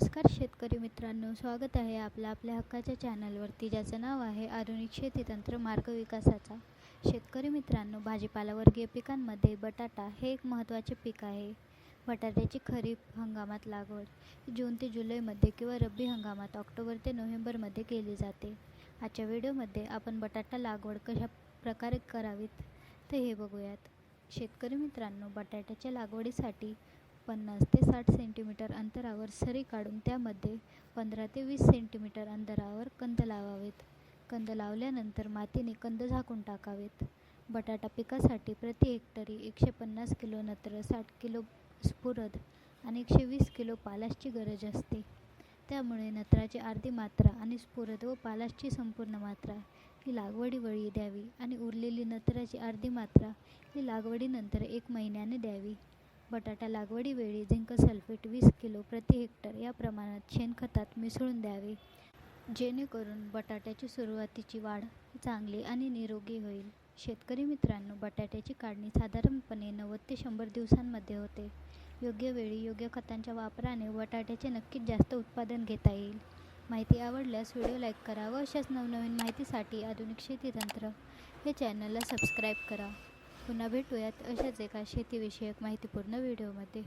नमस्कार शेतकरी मित्रांनो स्वागत आहे आपलं आपल्या हक्काच्या चॅनलवरती ज्याचं नाव आहे आधुनिक शेती तंत्र मार्ग विकासाचा. शेतकरी मित्रांनो भाजीपाला वर्गीय पिकांमध्ये बटाटा हे एक महत्त्वाचे पीक आहे. बटाट्याची खरीप हंगामात लागवड जून ते जुलैमध्ये किंवा रब्बी हंगामात ऑक्टोबर ते नोव्हेंबरमध्ये केली जाते. आजच्या व्हिडिओमध्ये आपण बटाटा लागवड कशा प्रकारे करावीत ते हे बघूयात. शेतकरी मित्रांनो बटाट्याच्या लागवडीसाठी पन्नास ते साठ सेंटीमीटर अंतरावर सरी काढून त्यामध्ये पंधरा ते वीस सेंटीमीटर अंतरावर कंद लावावेत. कंद लावल्यानंतर मातीने कंद झाकून टाकावेत. बटाटा पिकासाठी प्रति हेक्टरी एकशे पन्नास किलो नत्र साठ किलो स्फुरद आणि एकशे वीस किलो पालाशची गरज असते. त्यामुळे नत्राची अर्धी मात्रा आणि स्फुरद व पालाशची संपूर्ण मात्रा ही लागवडीवेळी द्यावी आणि उरलेली नत्राची अर्धी मात्रा ही लागवडीनंतर एक महिन्याने द्यावी. बटाटा लागवडीवेळी झिंक सल्फेट वीस किलो प्रति हेक्टर या प्रमाणात शेणखतात मिसळून द्यावे. जेणेकरून बटाट्याची सुरुवातीची वाढ चांगली आणि निरोगी होईल. शेतकरी मित्रांनो बटाट्याची काढणी साधारणपणे नव्वद ते शंभर दिवसांमध्ये होते. योग्य वेळी योग्य खतांच्या वापराने बटाट्याचे नक्कीच जास्त उत्पादन घेता येईल. माहिती आवडल्यास व्हिडिओ लाईक करा व अशाच नवनवीन माहितीसाठी आधुनिक शेती तंत्र हे चॅनलला सबस्क्राईब करा. पुन्हा भेटूयात अशाच एका शेतीविषयक माहितीपूर्ण व्हिडिओमध्ये.